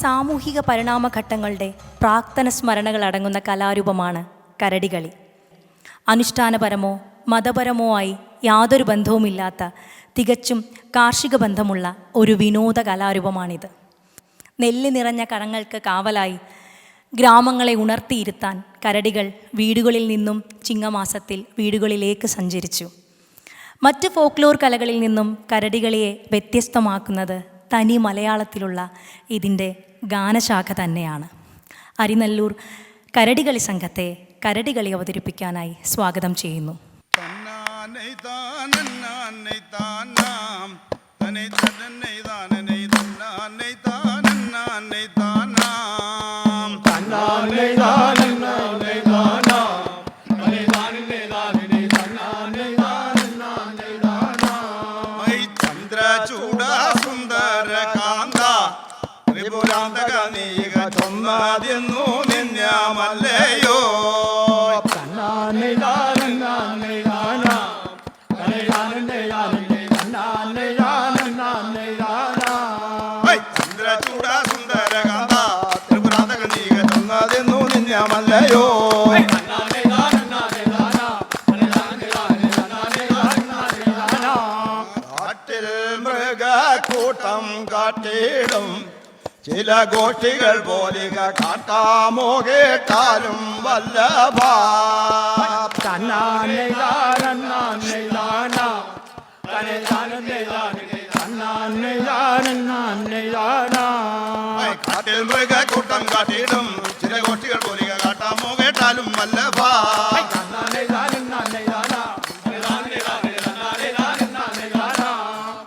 സാമൂഹിക പരിണാമഘട്ടങ്ങളുടെ പ്രാക്തന സ്മരണകൾ അടങ്ങുന്ന കലാരൂപമാണ് കരടികളി. അനുഷ്ഠാനപരമോ മതപരമോ ആയി യാതൊരു ബന്ധവുമില്ലാത്ത തികച്ചും കാർഷിക ബന്ധമുള്ള ഒരു വിനോദ കലാരൂപമാണിത്. നെല്ല് നിറഞ്ഞ കടങ്ങൾക്ക് കാവലായി ഗ്രാമങ്ങളെ ഉണർത്തിയിരുത്താൻ കരടികൾ വീടുകളിൽ നിന്നും ചിങ്ങമാസത്തിൽ വീടുകളിലേക്ക് സഞ്ചരിച്ചു. മറ്റ് ഫോക്ലോർ കലകളിൽ നിന്നും കരടികളിയെ വ്യത്യസ്തമാക്കുന്നത് തനി മലയാളത്തിലുള്ള ഇതിന്റെ ഗാനശാഖ തന്നെയാണ്. അരിനല്ലൂർ കരടികളി സംഘത്തെ കരടികളി അവതരിപ്പിക്കാനായി സ്വാഗതം ചെയ്യുന്നു. ചന്ദ്രചൂട സുന്ദര കാട്ടിൽ മൃഗക്കൂട്ടം കാട്ടിടും. ചില ഗോഷ്ഠികൾ പോലിക കാട്ടാമോ കേട്ടാലും വല്ലഭ. കാട്ടിൽ മൃഗക്കൂട്ടം കാട്ടിടും ചില ഗോഷ്ഠികൾ പോലിക കാട്ടാമോ കേട്ടാലും വല്ലഭ.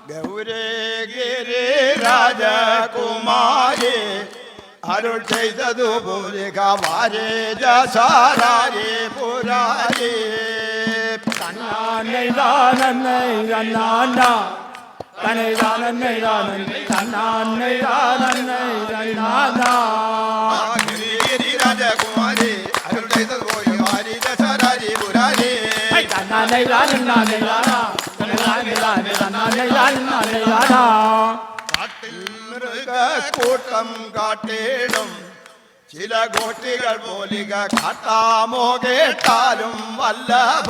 ഗൗരഗിരി രാജകുമാരി അരുൾ ചെയ്തതു പോലിക വാരേ ജസാരേ പുരാരി. தன்னை தானன் மெய்தானன் தன்னான் மெய்தானன் தன்னாதா கிரிகிரி ராஜகுமாரி அருள் செய்த கோயில் மாரி தசராரி புராரி தன்னானை ராஜன் நானே ராணா தன்னானை ராஜன் தன்னானை கூட்டம் காட்டேடும் ചില ഗോഷ്ഠികൾ പോലിക കാട്ടാമോ കേട്ടാലും വല്ലഭ.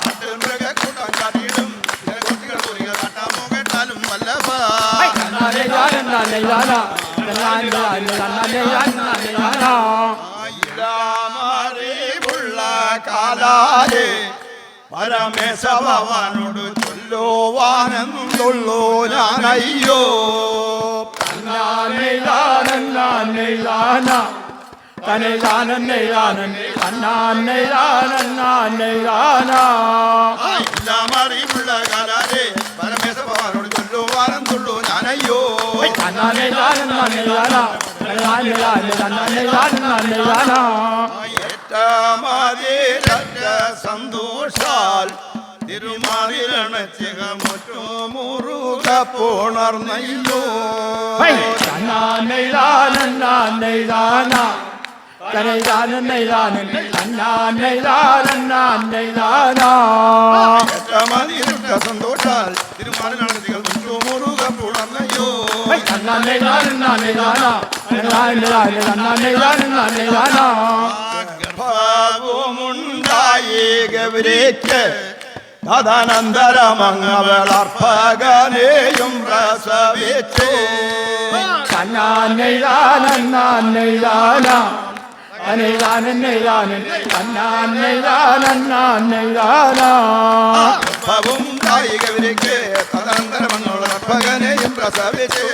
കാട്ടിൽ മൃഗക്കൂട്ടം കാട്ടിടും ചില ഗോഷ്ഠികൾ പോലിക കാട്ടാമോ കേട്ടാലും വല്ലഭ. ഇല്ലാമറിവുള്ള കാലാരെ പരമേശഭവാനോട് ചൊല്ലുവാനെന്നുള്ളൂ ഞാനയ്യോ. ഞാൻ അയ്യോ കാലാരെ പരമേശഭവാനോട് ചൊല്ലുവാനെന്നുള്ളൂ ഞാനയ്യോ. ഏറ്റമാതിരറ്റ സന്തോഷാൽ തിരുമാതിരണച്ചികമുറ്റു മുറുക ഏറ്റമാതിരറ്റ സന്തോഷാൽ മുറുക പുണർന്നയ്യോ ഭാവുമുണ്ടായി ഗൗരിക്ക് തദനന്തരമങ്ങവൾ അർപ്പകനെയും പ്രസവിച്ചു ഭാവുമുണ്ടായി പ്രസവിച്ചു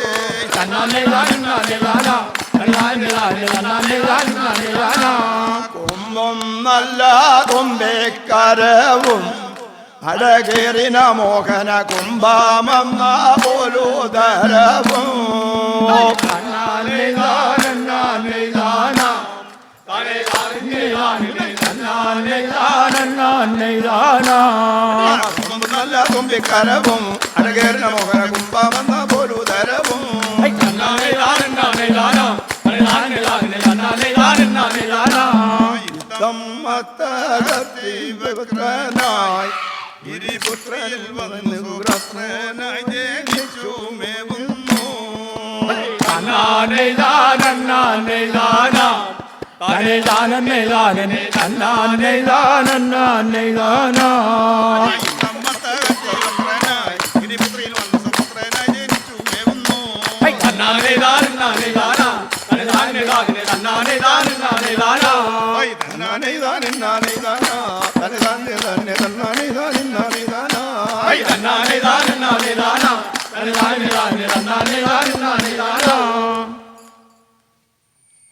കുമ്പം നല്ല തുമ്പിക്കരവും അടകേറിന മോഹന കുംഭമെന്ന പോലുദരവും. നല്ല തുമ്പിക്കരവും അടകേറിന മോഹന കുംഭമെന്ന പോലുദരവും യുദ്ധം മത്തകത്തി ഭക്തനായി ഗിരിപുത്രയിൽ വന്ന് സുരത്രനായി ജനിച്ചു മേവുന്നു തന്നാനെ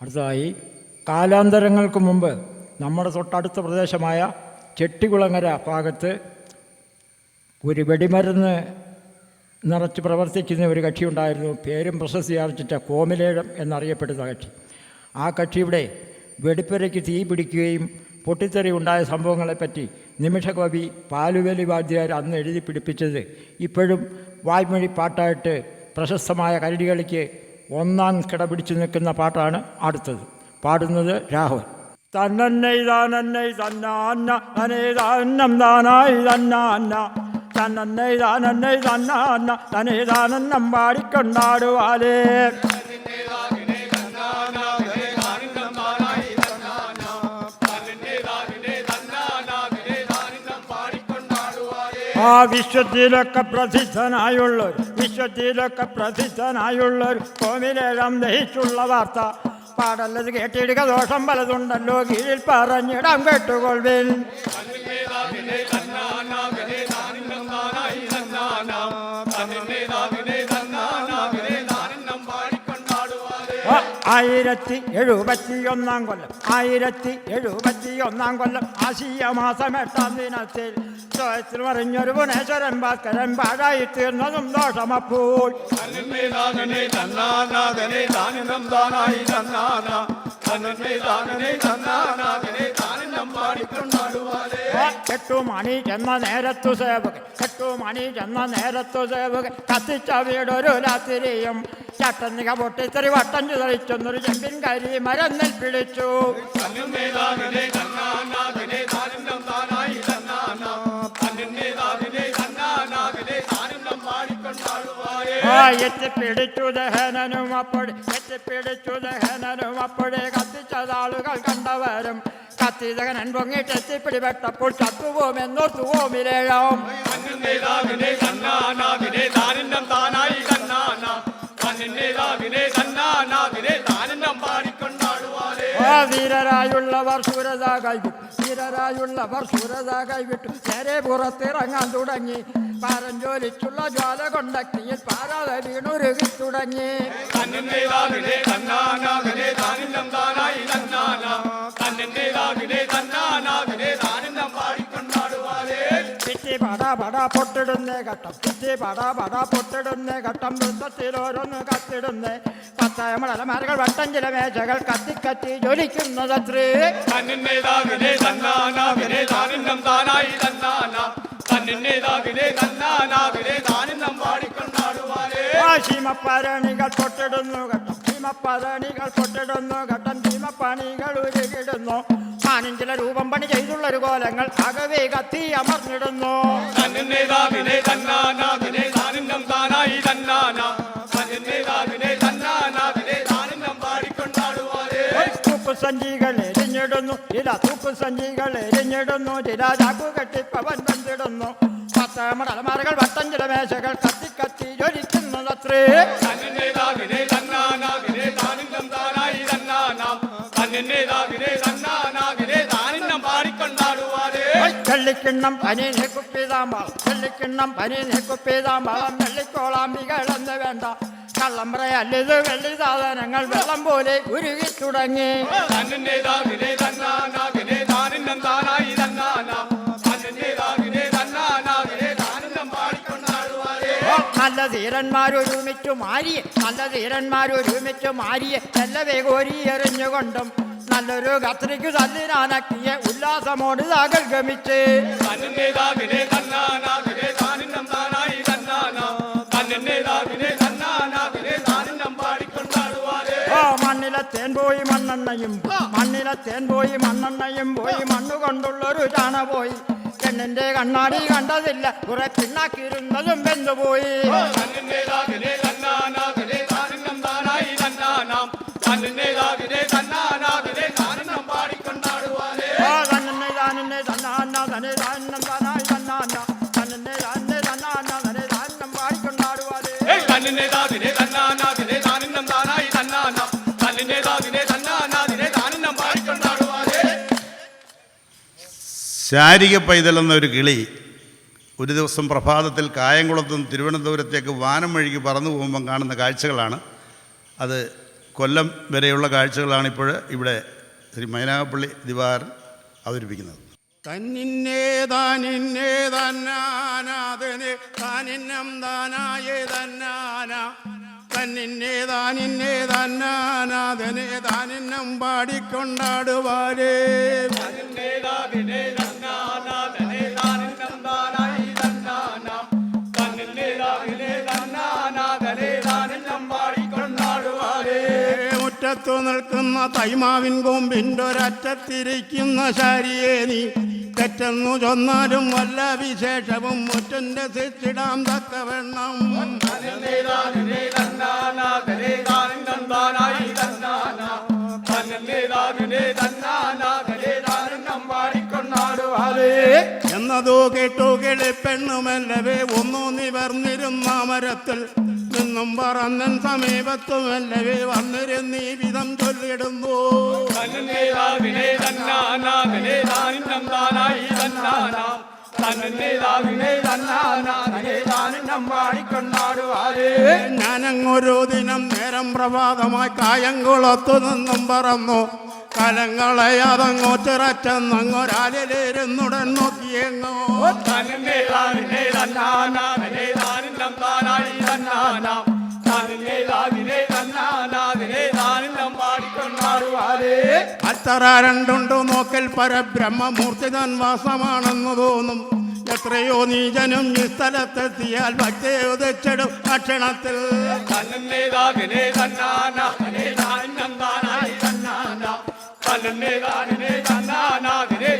അടുത്തതായി കാലാന്തരങ്ങൾക്ക് മുമ്പ് നമ്മുടെ തൊട്ടടുത്ത പ്രദേശമായ ചെട്ടികുളങ്ങര ഭാഗത്ത് ഒരു വെടിമരുന്ന് നിറച്ച് പ്രവർത്തിക്കുന്ന ഒരു കക്ഷി ഉണ്ടായിരുന്നു പേരും പ്രശസ്തി ആർജിച്ച കോമിലേഴം എന്നറിയപ്പെടുന്ന കക്ഷി. ആ കക്ഷിയുടെ വെടിപ്പുരയ്ക്ക് തീ പിടിക്കുകയും പൊട്ടിത്തെറി ഉണ്ടായ സംഭവങ്ങളെപ്പറ്റി നിമിഷകവി പാലുവേലി വാദ്യാർ അന്ന് എഴുതി പിടിപ്പിച്ചത് ഇപ്പോഴും വായ്മൊഴി പാട്ടായിട്ട് പ്രശസ്തമായ കരടികളിക്ക് ഒന്നാം കിട പിടിച്ചു നിൽക്കുന്ന പാട്ടാണ് അടുത്തത്. പാടുന്നത് രാഹുൽ തന്നന്നൈ താനന്നൈ തന്നാന്ന തന്നെ താന്നം താനായി തന്നാന്ന. തന്നന്നൈ താനന്നൈ തന്നാന്ന തനേ താനന്നം പാടിക്കൊണ്ടാടുവാലേ ആ വിശ്വത്തിലൊക്കെ പ്രസിദ്ധനായുള്ളൊരു വിശ്വത്തിലൊക്കെ പ്രസിദ്ധനായുള്ളൊരു കോമിലേഴം ദഹിച്ചുള്ള വാർത്ത. പാടല്ലത് കേട്ടിടുക ദോഷം പലതുണ്ടല്ലോ കീഴിൽ പറഞ്ഞിടാം കേട്ടുകൊള്ളുവിൻ ആയിരത്തി എഴുപത്തി ഒന്നാം കൊല്ലം ആയിരത്തി എഴുപത്തി ഒന്നാം കൊല്ലം ആശീയ മാസം എട്ടാം ദിനത്തിൽ ചോയത്തിൽ മറിഞ്ഞൊരു പുനേശ്വരൻ ഭാസ്കരൻ പാഴായി തീർന്നതും ദോഷമപ്പോൾ. എട്ടു മണി ചെന്ന നേരത്തു സേവകൻ എട്ടു മണി ചെന്ന നേരത്തു സേവകൻ കത്തിച്ച വീടൊരു രാത്രിയും ചട്ടന്നിക പൊട്ടിത്തെറി വട്ടം ചിതറിച്ചൊന്നൊരു ചെമ്പിൻ കരി മരന്നിൽ പിടിച്ചു. പിടിച്ചു ദഹനനും അപ്പോഴേ എത്തിപ്പിടിച്ചു ദഹനനും അപ്പോഴേ കത്തിച്ചതാളുകൾ കണ്ടവരും. കത്തിതകനൻ പൊങ്ങിട്ട് എത്തിപ്പിടിപെട്ടപ്പോൾ ചത്തുപോമെന്നോർത്തു ഓമിലേഴാം. ആ വീരരായുള്ളവർ സൂരത കൈവിട്ടു. വീരരായുള്ളവർ സൂരത കൈവിട്ടു. നേരെ പുറത്തിറങ്ങാൻ തുടങ്ങി. പാരം ജോലിച്ചുള്ള ജ്വാല കൊണ്ടക്കിയിൽ പാരാതെ വീണുരുകി തുടങ്ങി. പട പട പൊട്ടിടുന്നേ ഘട്ടം. പിറ്റി പട പട പൊട്ടിടുന്നേ ഘട്ടം. വൃത്തത്തിൽ ഓരോന്ന് കത്തിടുന്നേ. പത്തയമലമാരകൾ വട്ടം ചില മേശകൾ കത്തി കത്തി ജ്വലിക്കുന്നതത്രേ ആ ശീമപ്പാരണികൾ പൊട്ടിടുന്നു ഘട്ടം. ഭീമപ്പരണികൾ പൊട്ടിടുന്നു ഘട്ടം. ഭീമപ്പണികൾ ഉരുകിടുന്നു. മാനിഞ്ചില രൂപം പണി ചെയ്തുള്ള ഒരു കോലങ്ങൾ അകവേ കത്തി അമർന്നിടുന്നു. സഞ്ചികൾ എരിഞ്ഞിടുന്നു. ചില തൂക്കു സഞ്ചികൾ എരിഞ്ഞിടുന്നു. ചില ചാക്കു കെട്ടിപ്പവൻ പന്തിടുന്നു പത്തമട അലമാരകൾ വട്ടം ചില മേശകൾ കത്തി കത്തി ജ്വലിക്കുന്നതത്രേ. വെള്ളിക്കിണ്ണം. പനീനെ കുപ്പിതാമ്പാളം വെള്ളിക്കിണ്ണം. പനീനെ കുപ്പിതാമ്പാളം വെള്ളിക്കോളാമ്പികളെന്ന് വേണ്ട. കള്ളം പറയല്ലത് വെള്ളി സാധനങ്ങൾ വെള്ളം പോലെ ഉരുകി തുടങ്ങി. നല്ല ധീരന്മാരൊരുമിച്ചു മാരിയെ നല്ല ധീരന്മാരൊരുമിച്ചു മാരിയെ നല്ല വേഗോരി എറിഞ്ഞുകൊണ്ടും നല്ലൊരു കത്രിക്ക് തല്ലിനാനക്കിയ ഉല്ലാസമോട് താകൾ ഗമിച്ച് മണ്ണിലെ തേൻ പോയി മണ്ണെണ്ണയും. മണ്ണിലെ തേൻ പോയി മണ്ണെണ്ണയും പോയി മണ്ണ് കൊണ്ടുള്ളൊരു ചാണ പോയി. പെണ്ണിന്റെ കണ്ണാടി കണ്ടതില്ല കുറെ പിണ്ണാക്കിയിരുന്നതും വെന്തുപോയി താനായി തന്നിന്നേതാകിനെ ശാരിക പൈതൽ എന്നൊരു കിളി ഒരു ദിവസം പ്രഭാതത്തിൽ കായംകുളത്തും തിരുവനന്തപുരത്തേക്ക് വാനം വഴിക്ക് പറന്നു പോകുമ്പം കാണുന്ന കാഴ്ചകളാണ്. അത് കൊല്ലം വരെയുള്ള കാഴ്ചകളാണ് ഇപ്പോൾ ഇവിടെ ശ്രീ മൈനാഗപ്പള്ളി ദിവാരൻ അവതരിപ്പിക്കുന്നത്. തന്നിന്നേ താനിന്നേ തന്നാനാഥനെ താനിന്നം താനായേ തന്നാന തന്നിന്നേ താനിന്നേ താനിന്നം പാടിക്കൊണ്ടാടുവാരേ. തന്നിന്നേ മുറ്റത്തു നിൽക്കുന്ന തൈമാവിൻ കൊമ്പിന്റെ ഒരറ്റത്തിരിക്കുന്ന ശാരിയെ നീ തെറ്റെന്നു ചൊന്നാലും വല്ല വിശേഷവും മുറ്റന്റെ ശിച്ചിടാം തക്കവണ്ണം. താനിന്നം. പാടിക്കൊണ്ടാടുവാനേ എന്നതോ കേട്ടു കിളിപ്പെണ്ണുമല്ലവേ ഒന്നു നിവർന്നിരുന്ന മരത്തിൽ നിന്നും പറന്നൻ സമീപത്തുമല്ലവേ വന്നിരുന്നീ വിധം ചൊല്ലിടുന്നു. ഞാനങ്ങൊരു ദിനം നേരം പ്രഭാതമായി കായംകുളത്തു നിന്നും പറന്നു. കലങ്ങളെ അതങ്ങോ ചിറച്ചെന്നങ്ങൊരാലിലിരുന്നുടൻ നോക്കിയെങ്ങോ അത്ര അത്തറ രണ്ടുണ്ടു നോക്കൽ പരബ്രഹ്മമൂർത്തി തൻ വാസമാണെന്ന് തോന്നും. എത്രയോ നീചനും ഈ സ്ഥലത്തെത്തിയാൽ ഭക്തിയെ ഉദിച്ചിടും ഭക്ഷണത്തിൽ തന്നേതാവിനെ തന്നാനാവിനെ താനിന്നം താനായി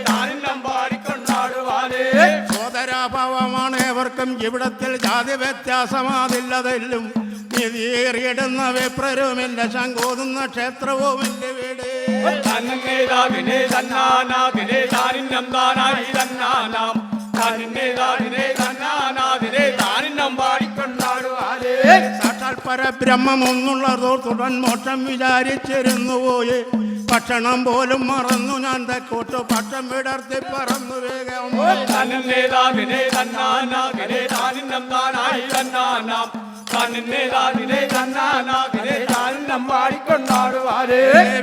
താനിന്നം പാടിക്കൊണ്ടാടുവാരേ സോദരാഭാവമാണ് ഏവർക്കും ഇവിടത്തിൽ ജാതി വ്യത്യാസമാതില്ലതെല്ലും. നിധിയേറിയിടുന്ന വിപ്രരുമില്ല ശങ്കോതുന്ന ക്ഷേത്രവും എന്റെ വീട്. തന്നേതാവിനെ തന്നാനാവിനെ താനിന്നം താനായി തന്നാനാം തന്നേതാവിനെ തന്നാനാവിനെ താനിന്നം പാടിക്കൊണ്ടാടുവാരേ സാക്ഷാൽ പരബ്രഹ്മമൊന്നുള്ളതോ തുടൻ മോക്ഷം വിചാരിച്ചിരുന്നു പോയി ഭക്ഷണം പോലും മറന്നു ഞാൻ തെക്കോട്ട് പക്ഷം വിടർത്തി പറന്നു വേഗം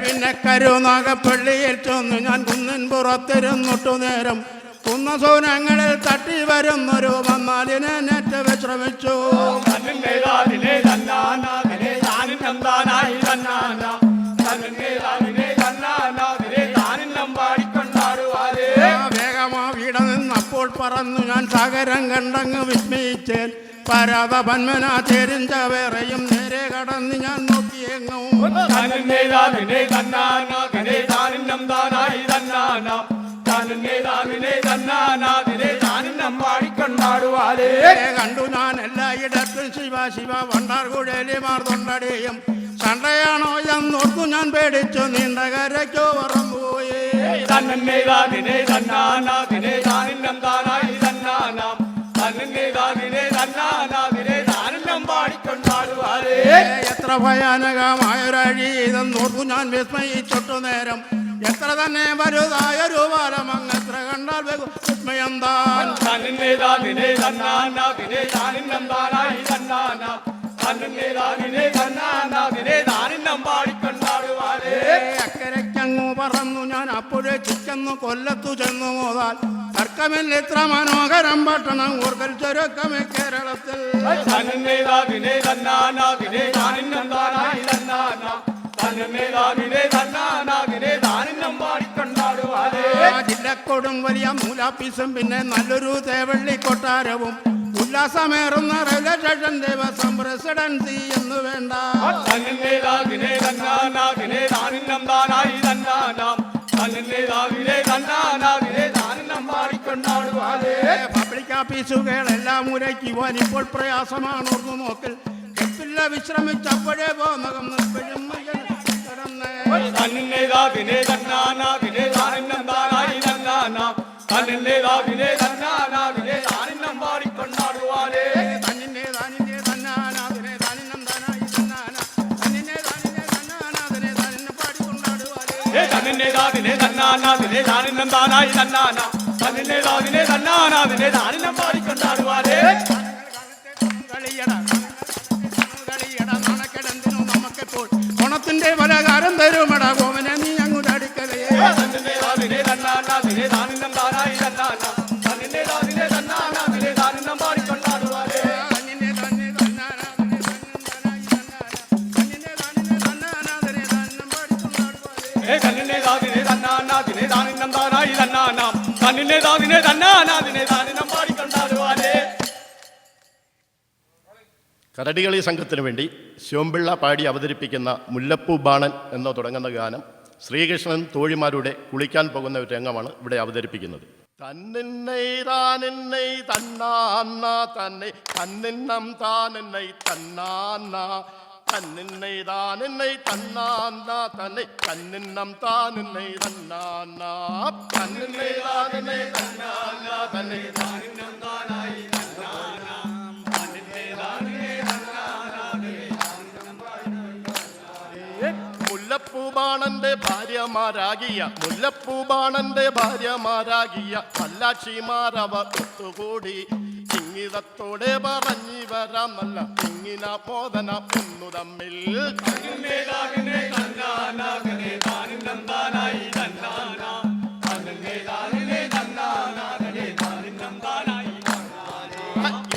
പിന്നെ കരുനാഗപ്പള്ളിയിൽ ചെന്നു ഞാൻ കുന്നിൻ പുറത്തിരുന്നിട്ടു നേരം. കുന്ന കുന്നസൂനങ്ങളിൽ തട്ടി വരുന്നൊരു വന്നാലിനെ നെറ്റ് വിശ്രമിച്ചു. തന്നാനായി തന്നാനാ താനിന്നം. നിന്നപ്പോൾ പറന്നു ഞാൻ സാഗരം കണ്ടങ്ങ് വിസ്മയിച്ചേൻ. പരാത പന്മന ചേരിഞ്ച വേറെയും നേരെ കടന്ന് ഞാൻ നോക്കിയെങ്ങും കണ്ടു ഞാൻ എല്ലായിടത്തും ശിവ ശിവ വണ്ടാർ കുഴലിമാർ മാർതൊണ്ടടിയും സണ്ടയാണോ എന്നോർത്തു ഞാൻ പേടിച്ചു. നീണ്ട കരയ്ക്കോ പാടിക്കൊണ്ടാടുവാരേ എത്ര ഭയാനകമായൊരഴി ഇതെന്നോർത്തു ഞാൻ വിസ്മയിച്ചൊട്ടു നേരം. എത്ര തന്നെ വലുതായൊരു വാരം അങ്ങെത്ര കണ്ടാൽ വിസ്മയം താൻ. തന്നെ തന്നാനാവിനെ താനിന്നം. താനായി താനിന്നം അക്കരയ്ക്കങ്ങു പറന്നു. ഞാൻ അപ്പോഴേ ചിക്കന്നു കൊല്ലത്തു ചെന്നു മോതാൽ. തർക്കമില്ല ഇത്ര മനോഹരം പട്ടണം ഊർക്കൽ ചുരുക്കമേ കേരളത്തിൽ. തന്നേതാവിനെ തന്നാനാവിനെ താനിന്നം താനായി തന്നാനാം തന്നേതാവിനെ തന്നാനാവിനെ താനിന്നം പാടിക്കൊണ്ടാടുവാരേ ആ ജില്ലക്കോടും വലിയ മൂലാപ്പീസും പിന്നെ നല്ലൊരു തേവള്ളി കൊട്ടാരവും. ഉല്ലാസമേറുന്ന റെയിൽവേ സ്റ്റേഷൻ ദിവസം പ്രസിഡൻസി എന്ന് വേണ്ട. പബ്ലിക് ഓഫീസുകളെല്ലാം മുരയ്ക്കുവാൻ ഇപ്പോൾ പ്രയാസമാണ്. ഓർന്നു നോക്കൽ കെട്ടില്ല വിശ്രമിച്ചപ്പോഴേ പോന്നകം നിർപ്പഴും കിടന്നേ. തന്നിന്നേതാകിനെ ഏ തന്നിന്നേതാകിനെ തന്നാനാകിനെ താനിന്നം താനായി തന്നാനാം. തന്നിന്നേതാകിനെ തന്നാനാകിനെ താനിന്നം പാടിക്കൊണ്ടാടുവാനേ കളിയട നടക്കെടന്തിനു നമുക്കെപ്പോൾ ഓണത്തിന്റെ പലകാരം തരുമട കോമനെ നീ അങ്ങോട്ട് അടിക്കലയെ തന്നിന്നേതാകിനെ തന്നാനാകിനെ താനിന്നം താനായി തന്നാനാം തന്നിന്നെ താതിനെ തന്നാനാതിനെ താനിന്നം പാടിക്കൊണ്ടാടുവാനേ കരടികളി സംഘത്തിന് വേണ്ടി ശിവമ്പിള്ള പാടി അവതരിപ്പിക്കുന്ന മുല്ലപ്പൂ ബാണൻ എന്ന് തുടങ്ങുന്ന ഗാനം ശ്രീകൃഷ്ണൻ തോഴിമാരുടെ കുളിക്കാൻ പോകുന്ന ഒരു രംഗമാണ് ഇവിടെ അവതരിപ്പിക്കുന്നത്. തന്നിന്നൈ താനിന്നൈ തന്നാന്ന തന്നെ തന്നിന്നം താനിന്നൈ തന്നാന്ന തന്നിന്നൈ താനിന്നൈ തന്നാന്ന തന്നെ തന്നിന്നം താനിന്നൈ തന്നാന്ന തന്നിന്നൈ താനിന്നൈ തന്നാന്ന തന്നെ താനിന്നം താനായി മുല്ലപ്പൂബാണന്റെ ഭാര്യമാരാകിയ മുല്ലപ്പൂബാണന്റെ ഭാര്യമാരാകിയ പല്ലാക്ഷിമാരവർ ഒത്തുകൂടി. ഇങ്ങിതത്തോടെ പറഞ്ഞി വരാം നല്ല പോതന ഒന്നു തമ്മിൽ.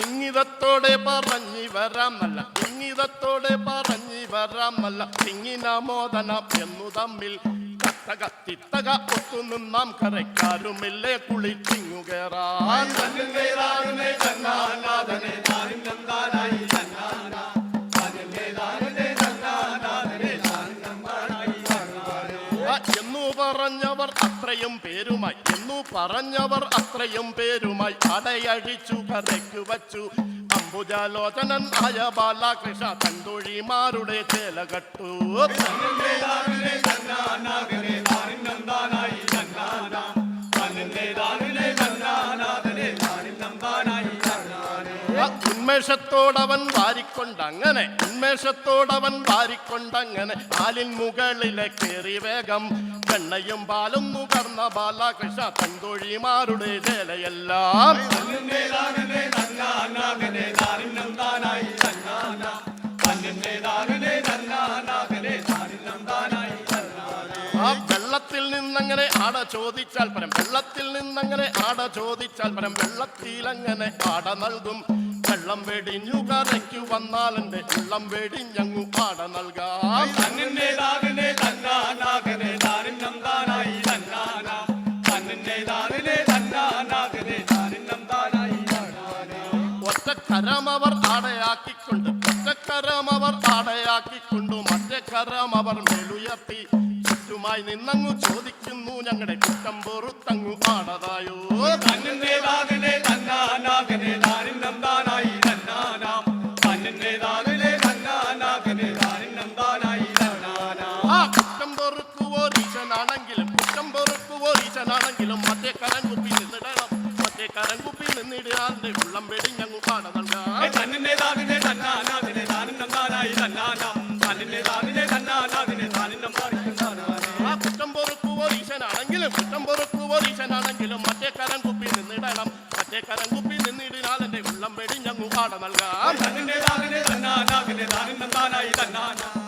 ഇങ്ങിതത്തോടെ പറഞ്ഞി വരാം നല്ല ഇങ്ങിതത്തോടെ പറഞ്ഞി വരാം നല്ല ഇങ്ങിന മോദന എന്നു തമ്മിൽ. കത്തക തിത്തക നാം കരക്കാരുമില്ലേ കുളി തിങ്ങുകേറാൻ എന്നു പറഞ്ഞവർ അത്രയും പേരുമായി എന്നു പറഞ്ഞവർ അത്രയും പേരുമായി അടയഴിച്ചു കരയ്ക്കു വച്ചു. അംബുജാലോചനൻ ആയ ബാലകൃഷ്ണ തന്തൊഴിമാരുടെ ചേല കട്ടു. ഉന്മേഷത്തോടവൻ വാരിക്കൊണ്ടങ്ങനെ ഉന്മേഷത്തോടവൻ വാരിക്കൊണ്ടങ്ങനെ ആലിൻ മുകളിലെ കയറി വേഗം കണ്ണയും പാലും നുകർന്ന ബാലകൃഷ്ണ തൻതൊഴിമാരുടെ ചേലയെല്ലാം. ആ വെള്ളത്തിൽ നിന്നങ്ങനെ ആട ചോദിച്ചാൽ പരം. വെള്ളത്തിൽ നിന്നങ്ങനെ ആട ചോദിച്ചാൽ പരം. വെള്ളത്തിലങ്ങനെ ആട നൽകും. വെള്ളം വെടിഞ്ഞു കരയ്ക്കു വന്നാൽ വെള്ളം വെടിഞ്ഞങ്ങു ആട നൽകാം. തന്നിന്നേതാകിനെ കരം അവർ മേലുയർത്തി ചുറ്റുമായി നിന്നങ്ങു ചോദിക്കുന്നു ഞങ്ങളുടെ കുറ്റം പൊറുത്തങ്ങു പാടതായോ? ആ കുറ്റം പൊറുക്കുവോ ഈശനാണെങ്കിലും കുറ്റം പൊറുക്കുവോ ഈശനാണെങ്കിലും മറ്റേ കരം കുപ്പി നിന്നിടണം. മറ്റേ കരം കുപ്പി നിന്നിടാന്റെ ഉള്ളം വെടിഞ്ഞങ്ങു തന്നെ തന്നിന്നേതാകിനെ തന്നാനാകിനെ താനിന്നം. ആട നൽകാം തന്നെ തന്നാനാകിനെ താനിന്നം താനായി തന്നാനാം തന്നിന്നേതാകിനെ തന്നാനാകിനെ